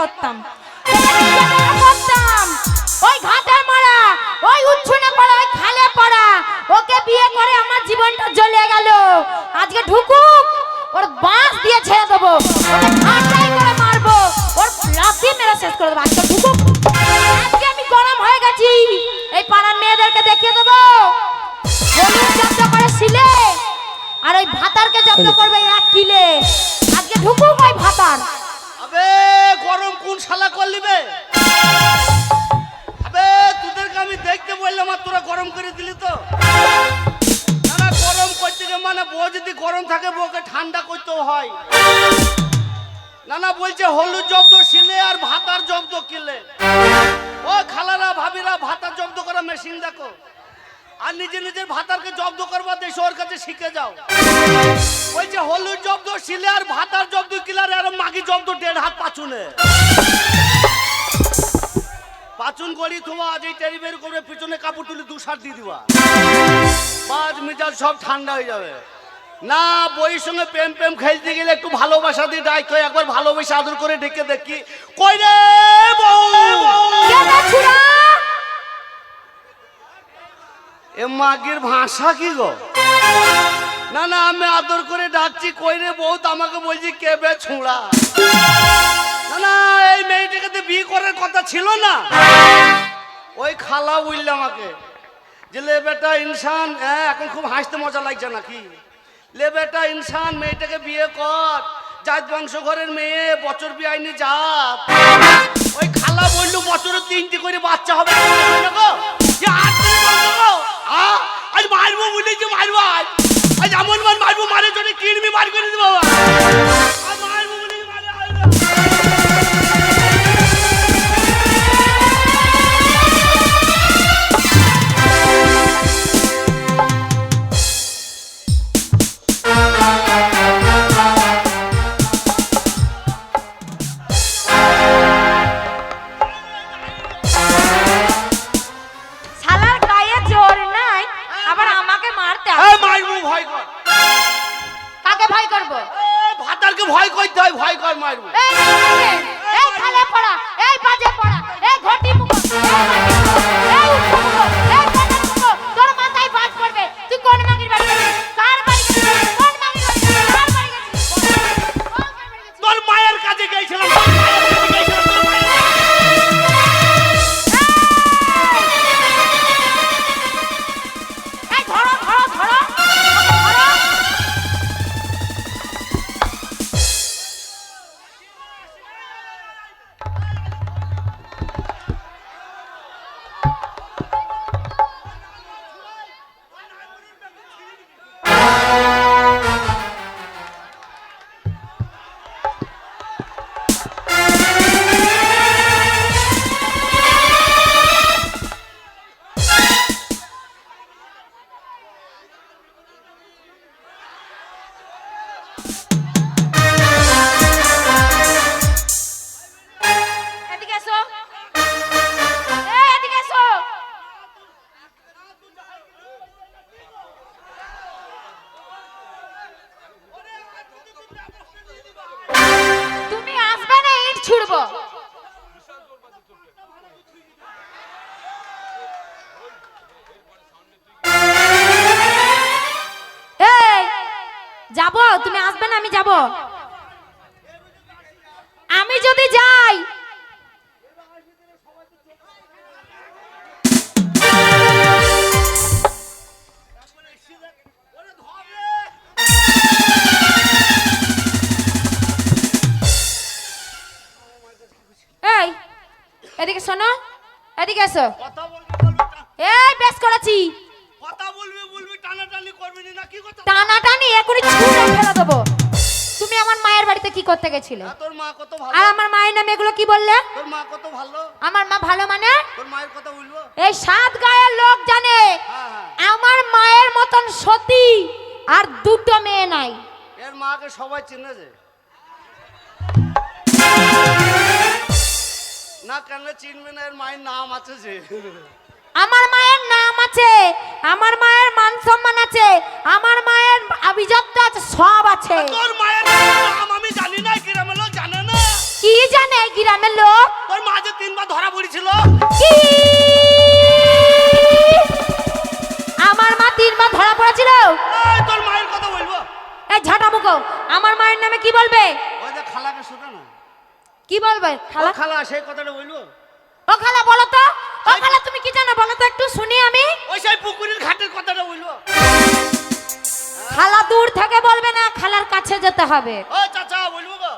করতাম। করতাম। ওই ঘাটে মারা ওই উচ্ছনে পড়া ওই খালে পড়া ওকে বিয়ে করে আমার জীবনটা জ্বলে গেল। আজকে ঢুকুক ওর বাঁশ দিয়ে ছেড়ে দেবো। ঠান্ডাই করে মারবো। ওর লাথি মেরে শেষ করে দেবো। আজকে ঢুকুক। আজকে আমি গরম হয়ে গেছি। এই পাড়ার মেয়েদেরকে দেখিয়ে দেবো। হলুদ জব্দ করে শিলে আর ওই ভাতারকে জব্দ করবে এক কিলে। আজকে ঢুকুক ওই ভাতার। কোন শালা করলিবে আবে, তোদেরকে আমি দেখতে বললাম, আর তোরা গরম করে দিলি তো। না গরম করতে গিয়ে মানে বউ যদি গরম থাকে, বউকে ঠান্ডা করতেও হয়। না না বলছে, হলুদ জব্দ শিলে আর ভাতার জব্দ কিলে। ও খালারা, ভাবিরা, ভাতার জব্দ করা মেশিন দেখো। আর নিজে নিজের ভাতারকে জব্দ করবা দেশে ওর কাছে শিখে যাও। হলুদ জব্দ শিলে আর ভাতার জব্দ কিলার আর মাগি জব্দ দেড় হাত পাচুনে। পাচুন করি তোমা আজ এই টেরি বের করবে পিছনে কাপড় তুলে দু সার দিয়ে দিবা। পাঁচ মিটার সব ঠান্ডা হয়ে যাবে। না বইয়ের সঙ্গে প্রেম প্রেম খেলতে গেলে একটু ভালোবাসা দিয়ে ডাইতে হয় একবার ভালোবেসে আদর করে ডেকে দেখি। কই রে বউ? এ মাগির ভাষা কি গো? না না, আমি আদর করে ডাকছি, কই রে বহুত আমাকে বলছি, কে বে ছোঁড়া? না না, এই মেয়েটাকে তো বিয়ে করার কথা ছিল না। ওই খালা বলল আমাকে, যে লে বেটা ইনসান হ্যাঁ এখন খুব হাসতে মজা লাগছে নাকি? লে বেটা ইনসান, মেয়েটাকে বিয়ে কর, জাত বংশ ঘরের মেয়ে, বছর বিয়াইনি জাত। ওই খালা বলল, বছরে তিনটি করে বাচ্চা হবে আজ মারবো বলেছি মারবো আজ। আজ এমন মার মারবো মারে জন্য কিনবি মার করে দেবো যাব তুমি আসবে না আমি যাব। আমি যদি যাই। এই এদিকে শোনো এদিকে এসো। এই বেশ করেছি টানাটানি এখনই ছুঁড়ে ফেলে দেবো। তুমি আমার মায়ের বাড়িতে কি করতে গেছিলে? তোর মা কত ভালো? আর আমার মায়ের নামে এগুলো কি বললে? তোর মা কত ভালো? আমার মা ভালো মানে? তোর মায়ের কথা বলব এই সাত গায়ের লোক জানে হ্যাঁ হ্যাঁ। আমার মায়ের মতন সতী আর দুটো মেয়ে নাই। এর মাকে সবাই চিনে যে। না কেন চিনবে না এর মায়ের নাম আছে যে। আমার মায়ের নাম আছে আমার মায়ের মান সম্মান আছে আমার মায়ের অভিযোগ আছে সব আছে। তোর মায়ের নাম আমি জানি না গ্রামের লোক জানে না। কি জানে গ্রামের লোক? তোর মাঝে তিনবার ধরা পড়েছিল। কি? আমার মা তিনবার ধরা পড়েছিল? তোর মায়ের কথা বলব। এই ঝাঁটা মুখো আমার মায়ের নামে কি বলবে? ওই যে খালাকে শোনা না। কি বলবে? খালা খালা? খালা সেই কথাটা বলব। ও খালা বলো তো ও খালা তুমি কি জানো বলো তো একটু শুনি আমি। ওই সেই পুকুরের ঘাটের কথাটা বলব। খালা দূর থেকে বলবে না খালার কাছে যেতে হবে। ও চাচা বলব গো।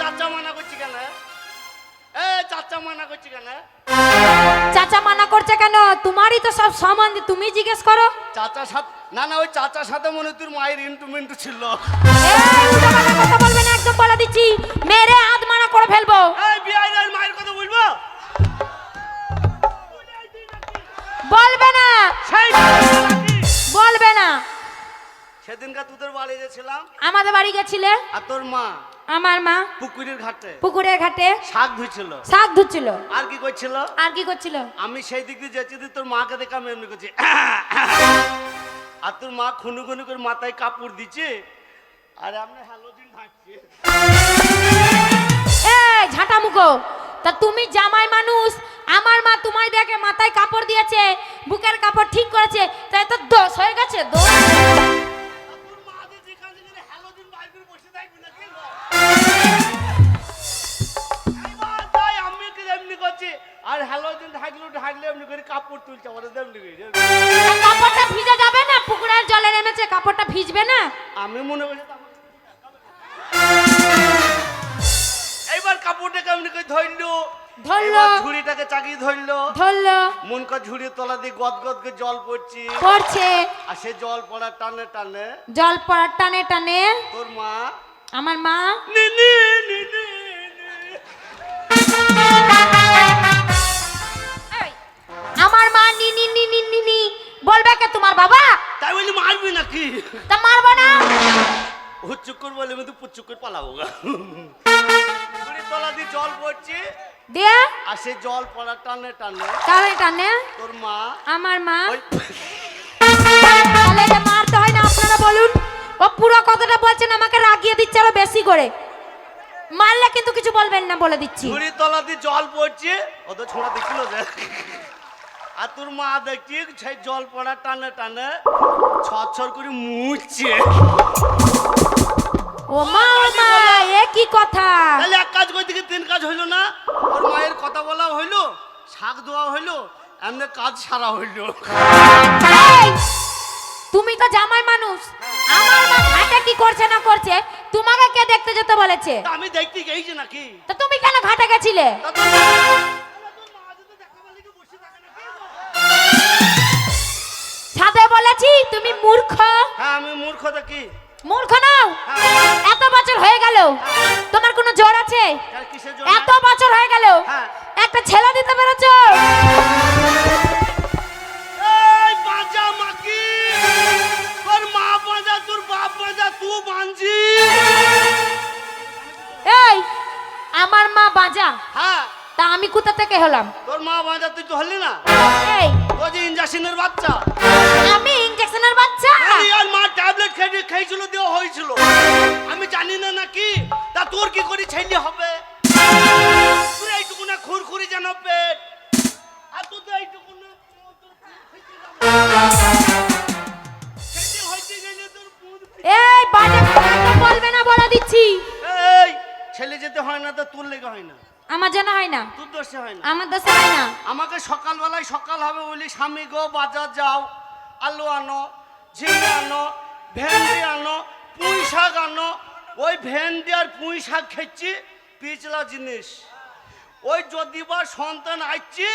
চাচা মানা করছি কেন? এ চাচা মানা করছি কেন? চাচা মানা করছে কেন? তোমারই তো সব সম্বন্ধে তুমি জিজ্ঞেস করো। চাচা সাথে না না ওই চাচার সাথে মনে তোর মায়ের ইন্টু মিন্টু ছিল। এই উল্টোপাল্টা কথা বলবে না একদম বলে দিচ্ছি। মেরে হাত মানা করে ফেলব। এই মায়ের কথা বলব? বলবে না। সেই বলবে না। সেদিনকার তোদের বাড়ি গেছিলাম। আমাদের বাড়ি গেছিলে? আর তোর মা? আমার মা? পুকুরের ঘাটে। পুকুরের ঘাটে? শাক ধুইছিল। শাক ধুচ্ছিল। আর কি করছিল? আর কি করছিল? আমি সেই দিক দিয়ে যাচ্ছি তোর মাকে দেখে আমি এমনি করছি। আর তোর মা খুনু খুনু করে মাথায় কাপড় দিচ্ছে। আর এই ঝাঁটা মুখো। তা তুমি জামাই মানুষ আমার মা তোমায় দেখে মাথায় কাপড় দিয়েছে বুকের কাপড় ঠিক করেছে তাই তো দোষ হয়ে গেছে দোষ। আর হ্যালোজিন ঢাকলো ঢাকলে এমনি করে কাপড় তুলছে আমার এমনি করে কাপড়টা ভিজে যাবে না? পুকুরের জলে নেমেছে কাপড়টা ভিজবে না? আমি মনে করছি কাপড়টাকে এমনি করে ধরলো? ধরলো। ঝুড়িটাকে চাকিয়ে ধরলো। ধরলো। মন কা ঝুড়ির তলা দিয়ে গদ গদ করে জল পড়ছি। পড়ছে। আর সে জল পড়া টানে টানে জল পড়ার টানে টানে তোর মা। আমার মা। নিনি নিনি এই, আমার মা নি নি নি নি নি নি। বলবে কে তোমার বাবা? তাই বলি মারবি নাকি? তা মারবো না। হুচ্চুকুর বলে আমি তো পুচ্চুকুর পালাবো গা। তলা দিয়ে জল পড়ছে। দিয়ে? আর সে জল পড়া টানে টানে টানে টানে? তোর মা। আমার মা? তাহলে এটা মারতে হয় না আপনারা বলুন। ও পুরো কথাটা বলছেন আমাকে রাগিয়ে দিচ্ছে আরও বেশি করে। মারলে কিন্তু কিছু বলবেন না বলে দিচ্ছি। ঝুড়ির তলা দিয়ে জল পড়ছে। ও তো ছোঁড়া দেখিল যে। আর তোর মা দেখছি সেই জল পড়া টানে টানে ছর করে মুছছে। ও মা ও মা এ কি কথা? তাহলে এক কাজ করে দিকে তিন কাজ হইল না? ওর মায়ের কথা বলা হইল শাক দেওয়া হইল এমনি কাজ সারা হইল। তুমি তো জামাই মানুষ। আমার মা ঘাটে কি করছে না করছে তোমাকে কে দেখতে যেতে বলেছে? আমি দেখতে গেছি নাকি? তো তুমি কেন ঘাটে গেছিলে? তা থাকে? ছাদে বলেছি তুমি মূর্খ। হ্যাঁ আমি মূর্খ দেখি। মূর্খ নাও! হ্যাঁ। এত বছর হয়ে গেল। তোমার কোনো জোর আছে? জন্য এত বছর হয়ে গেল। হ্যাঁ। একটা ছেলে দিতে পেরেছ? এই আমার মা বাজা হ্যাঁ। তা আমি কোথা থেকে হলাম? তোর মা বাজা তুই তো হলি না। এই। তোর যে ইঞ্জেকশনের বাচ্চা। আমি ইনজেকশনের বাচ্চা? আরে আর মা ট্যাবলেট খেয়ে খেয়েছিল দেওয়া হয়েছিল। আমি জানি না নাকি তা তোর কি করে ছেলে হবে? তুই এইটুকু না খুরখুরি যেন পেট। আর তুই তো এইটুকু না এই বাজে কথা বলবে না বলে দিচ্ছি। এই ছেলে যেতে হয় না তো তোর লেগে হয় না। আমার জন্য হয় না। তোর দোষে হয় না। আমার দেশে হয় না। আমাকে সকালবেলায় সকাল হবে বলি স্বামী গো বাজার যাও। আলু আনো, ঝিঙে আনো, ভেন্ডি আনো, পুঁই শাক আনো, ওই ভেন্ডি আর পুঁই শাক খেচ্ছি পিছলা জিনিস। ওই যদি বা সন্তান আসছে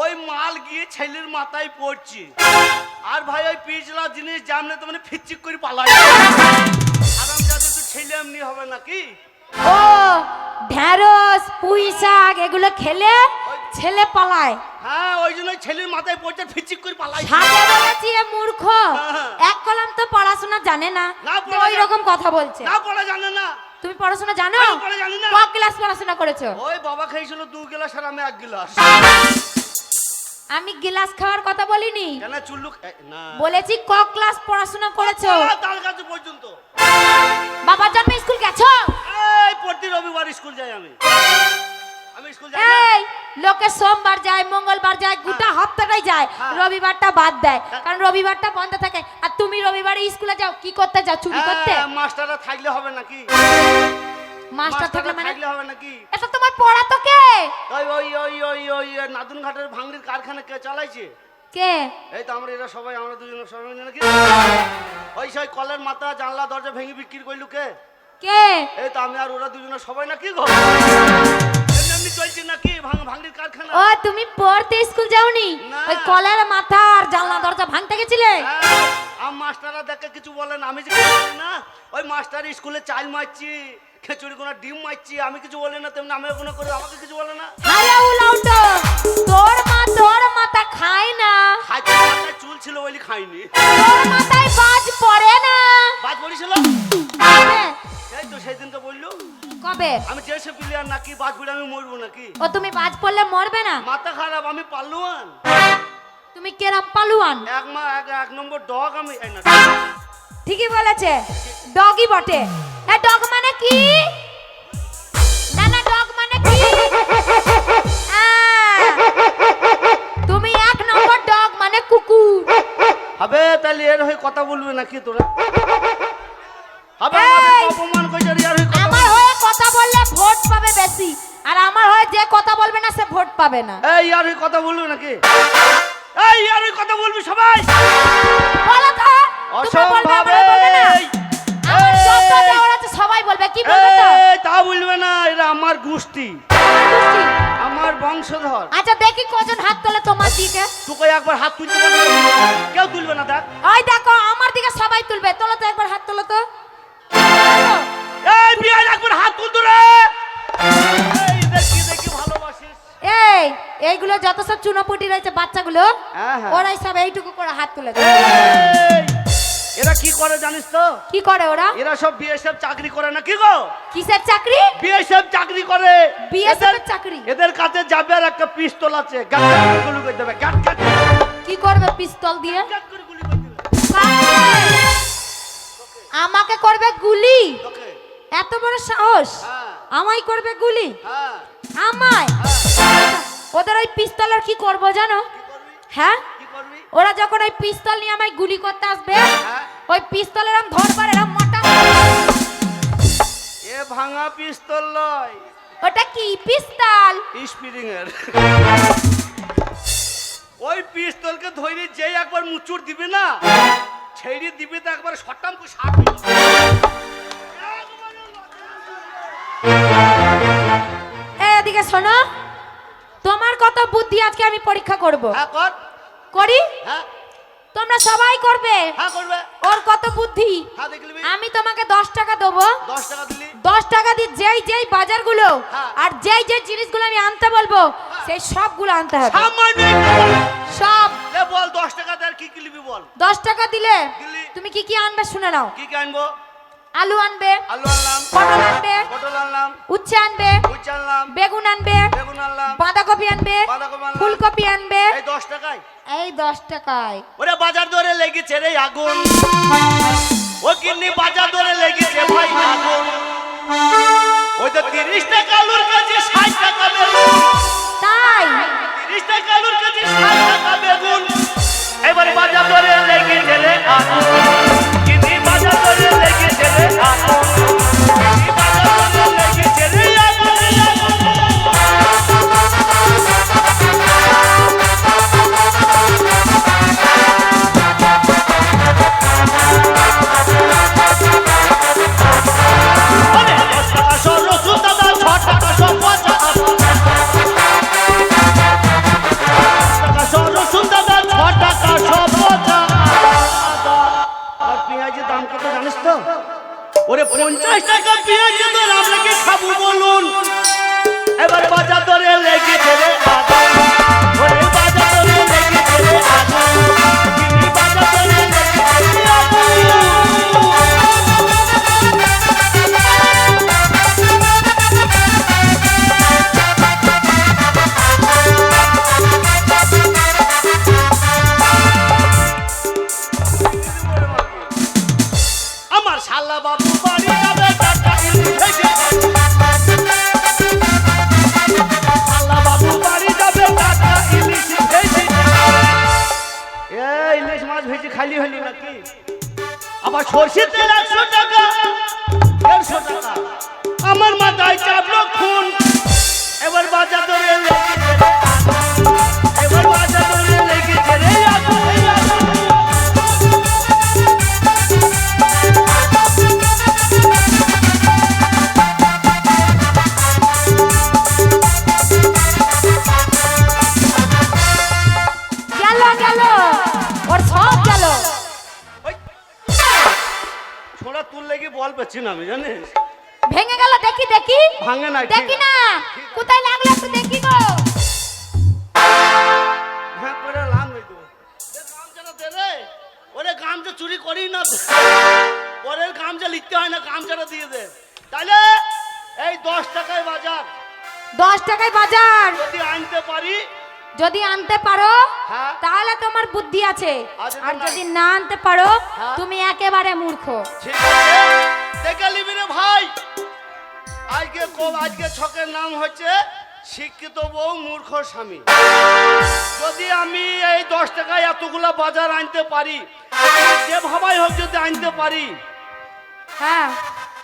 ওই মাল গিয়ে ছেলের মাথায় পড়ছি। আর ভাই, ওই পিছলা জিনিস জানলে তো মানে ফিচিক করে পালাই। আরাম যাতে তো ছেলে এমনি হবে নাকি? ও ঢ্যাঁড়স পুঁই শাক, এগুলো খেলে ছেলে পালায়। হ্যাঁ ওই জন্য ছেলের মাথায় পড়ছে ফিচিক করে পালায় সাজে বলেছি এ মূর্খ। হ্যাঁ। এক কলম তো পড়াশোনা জানে না ওই রকম কথা বলছে। না পড়া জানে না। তুমি পড়াশোনা জানো? পড়া জানি না। ক্লাস পড়াশোনা করেছ? ওই বাবা খেয়েছিল দু গ্লাস আর আমি এক গ্লাস। আমি গ্লাস খাওয়ার কথা বলিনি। কেন চুল্লুক না। বলেছি ক ক্লাস পড়াশোনা করেছ? তার কাছে পর্যন্ত। বাবা জন্মে স্কুল গেছো? এই প্রতি রবিবার স্কুল যাই আমি। আমি স্কুল যাই এই লোকে সোমবার যায় মঙ্গলবার যায় গোটা হপ্তাটাই যায় হ্যাঁ। রবিবারটা বাদ দেয়। কারণ রবিবারটা বন্ধ থাকে। আর তুমি রবিবারে স্কুলে যাও কি করতে যাও চুরি করতে? হ্যাঁ, মাস্টাররা থাকলে হবে নাকি? মাস্টার থাকলে মানে থাকলে হবে নাকি? এটা তোমার পড়া তো কে? ওই ওই ওই ওই ওই নাদুন ঘাটের ভাঙড়ির কারখানা কে চালাইছে? কে? এই তো আমরা এরা সবাই আমরা দুজনে সবাই মিলে নাকি? ওই সেই কলের মাথা জানলা দরজা ভেঙে বিক্রি করলু কে? কে? এই তো আমি আর ওরা দুজনে সবাই নাকি গো? এমনি চলছে নাকি? ভাঙ ভাঙড়ির কারখানা। ও তুমি পড়তে স্কুল যাওনি? ওই কলার মাথা আর জানলা দরজা ভাঙতে গেছিলে? হ্যাঁ, আম মাস্টাররা দেখে কিছু বলে না। আমি যে না ওই মাস্টার স্কুলে চাল মারছি খেচুড়ি কোনো ডিম মারছি আমি কিছু বলি না তেমনি আমি কোনো করি আমাকে কিছু বলে না। আরে উলাউটো তোর মা তোর মাথা খায় না। খাইতে মাথায় চুল ছিল বলি খাইনি। তোর মাথায় বাজ পড়ে না। বাদ পড়েছিল এই তো সেই দিনকে বলল। কবে? আমি যেসে প্লেয়ার নাকি বাদ পড়ে আমি মরবো নাকি? ও তুমি বাজ পড়লে মরবে না? মাথা খারাপ আমি পালুয়ান। তুমি কেরাম পালুয়ান? এক মা এক এক নম্বর ডগ আমি এই না। ঠিকই বলেছে। ডগই বটে। হ্যাঁ ডগ মানে কি? এর হয়ে কথা বলবে নাকি তোরা? অপমান হয়ে আমার হয়ে কথা বললে ভোট পাবে বেশি আর আমার হয়ে যে কথা বলবে না সে ভোট পাবে না। এই হয়ে কথা বলবে নাকি? এই ইয়ার হয়ে কথা বলবি সবাই! বলো তো বলবে আমরা বলবে না। আমার যত দেওয়ার আছে সবাই বলবে কি বলবে তো? তা বলবে না এরা আমার গোষ্ঠী? আমার বংশধর। আচ্ছা দেখি কজন হাত তোলে তোমার দিকে। তোকে একবার হাত তুলতে বলবে কেউ তুলবে না দেখ। ওই দেখো আমার দিকে সবাই তুলবে। তোলো তো একবার হাত তোলো তো। এই বিয়াই একবার হাত তুলতো রে। এই দেখি দেখি ভালোবাসিস। এই এইগুলো যত সব চুনোপুটি রয়েছে বাচ্চাগুলো হ্যাঁ, হ্যাঁ। ওরাই সব এইটুকু করে হাত তুলে দেয়। এরা কি করে জানিস তো? কি করে ওরা? এরা সব বিএসএফ চাকরি করে না কি গো? কিসের চাকরি? বিএসএফ চাকরি করে। এর চাকরি? এদের কাছে যাবে আর একটা পিস্তল আছে। গাট গাট গুলি করে দেবে গাট গাট কি করবে পিস্তল দিয়ে? গাট করে গুলি করে দেবে। আমাকে করবে গুলি? এত বড় সাহস? হ্যাঁ। আমায় করবে গুলি? হ্যাঁ। আমায়? ওদের ওই পিস্তলের কি করব জানো? হ্যাঁ? ওরা যখন ওই পিস্তল নিয়ে আমায় গুলি করতে আসবে হ্যাঁ। ওই পিস্তল এরম ধরবার এরম মোটা এ ভাঙা পিস্তল লয় ওটা কি পিস্তল? স্পিরিং এর ওই পিস্তলকে ধরে যেই একবার মুচুর দিবে না ছেড়ে দিবে তো একবার শটাম করে সাপ। এ, এদিকে শোনো তোমার কত বুদ্ধি আজকে আমি পরীক্ষা করব? হ্যাঁ কর? হ্যাঁ। তোমরা সবাই করবে? হ্যাঁ ওর কত বুদ্ধি? হ্যাঁ আমি তোমাকে দশ টাকা দেবো। দশ টাকা দিয়ে যেই যেই বাজারগুলো। আর যেই যেই জিনিসগুলো আমি আনতে বলব সেই সবগুলো আনতে হবে। সব। বল দশ টাকা দেয় কি কি বল? দশ টাকা দিলে। তুমি কি কি আনবে শুনে নাও। কি কি আনব? আলু আনবে আলু আনলাম। পটল আনবে পটল আনলাম। উচ্ছে আনবে উচ্চ আনলাম। বেগুন আনবে বেগুন আনলাম। বাঁধাকপি আনবে বাঁধাকপি আনলাম। ফুলকপি আনবে। এই দশ টাকায়। এই দশ টাকায়। ওরে বাজার দরে লেগেছে রে আগুন। ও কিন্নি বাজার দরে লেগেছে ভাই আগুন। ওই তো তিরিশ টাকা আলুর কেজি ষাট টাকা বেগুন। তাই? তিরিশ টাকা আলুর কেজি ষাট টাকা বেগুন। এবারে বাজার দরে লেগেছে রে আগুন। পেঁয়াজের দাম কত জানিস তো? ওরে পঞ্চাশ টাকা পেঁয়াজের দর আপনাকে কি খাব বলুন। এবার বাজার দরে লেগেছে রে আদা বাজার দরে লেগেছে রে আদা সর্ষে তেল বল পেছি না আমি জানিস? ভেঙে গেল দেখি দেখি। ভাঙে নাই, ঠিক। দেখি না। কোথায় লাগল একটু দেখি গো। হ্যাঁ করে লাম দেবো এ গামছাটা দে রে। ওরে গামছা চুরি করি না। তো। পরের গামছা লিখতে হয় না গামছাটা দিয়ে দে। তাহলে এই দশ টাকায় বাজার। দশ টাকায় বাজার। যদি আনতে পারি। যদি আনতে পারো হ্যাঁ। তাহলে তোমার বুদ্ধি আছে। আর যদি না- আনতে পারো হ্যাঁ। তুমি একেবারে মূর্খ। ঠিক আছে। দেখে নিবি রে ভাই। আজকে আজকে ছকের নাম হচ্ছে শিক্ষিত বউ মূর্খ স্বামী। যদি আমি এই দশ টাকায় এতগুলা বাজার আনতে পারি যে ভাবাই হোক যদি আনতে পারি হ্যাঁ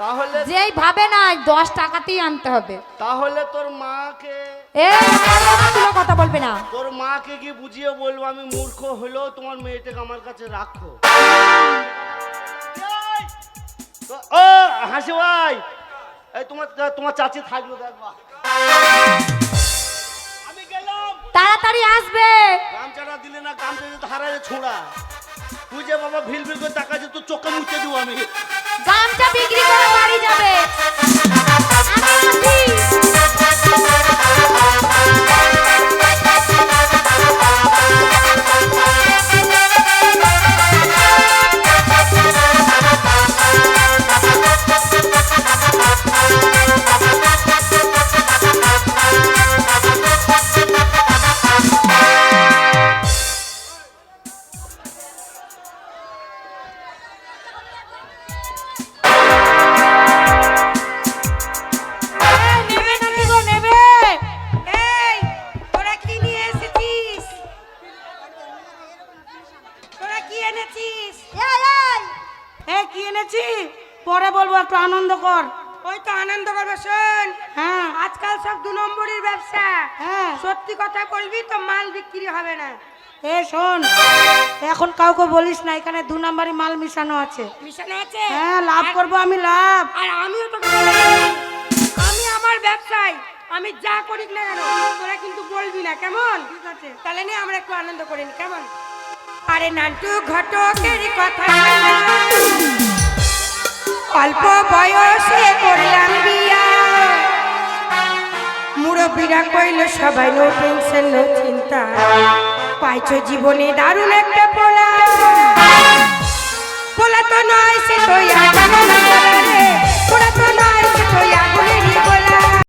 তাহলে যেই ভাবে না দশ টাকাতেই আনতে হবে। তাহলে তোর মাকে কথা বলবে না। তোর মাকে কি বুঝিয়ে বলব? আমি মূর্খ হলেও তোমার মেয়েটাকে আমার কাছে রাখো। ও হাসি ভাই। এই তোমার তোমার চাচি থাকল দেখবা। আমি গেলাম। তাড়াতাড়ি আসবে। গামছাটা দিলে না গামছা যদি হারাই ছোড়া। তুই যে বাবা ভিল ভিল করে টাকা তোর চোখে মুছে দেবো আমি। গামটা বিক্রি করে বাড়ি যাবে। আমি কাউকে বলিস না এখানে দু নাম্বারই মাল মিশানো আছে। মিশানো আছে? হ্যাঁ লাভ করব আমি লাভ। আর আমিও তো আমি আমার ব্যবসায় আমি যা করি না কেন তোরা কিন্তু বলবি না কেমন? ঠিক আছে। তাহলে নিয়ে আমরা একটু আনন্দ করি নি, কেমন? আরে নান্টু ঘটকের কথা অল্প বয়সে করলাম বিয়া। মুরব্বীরা কইল সবাই নো টেনশন নো চিন্তা। পাইছো জীবনে দারুণ একটা পোলা। পোলা তো নয় সে তো পোলা তো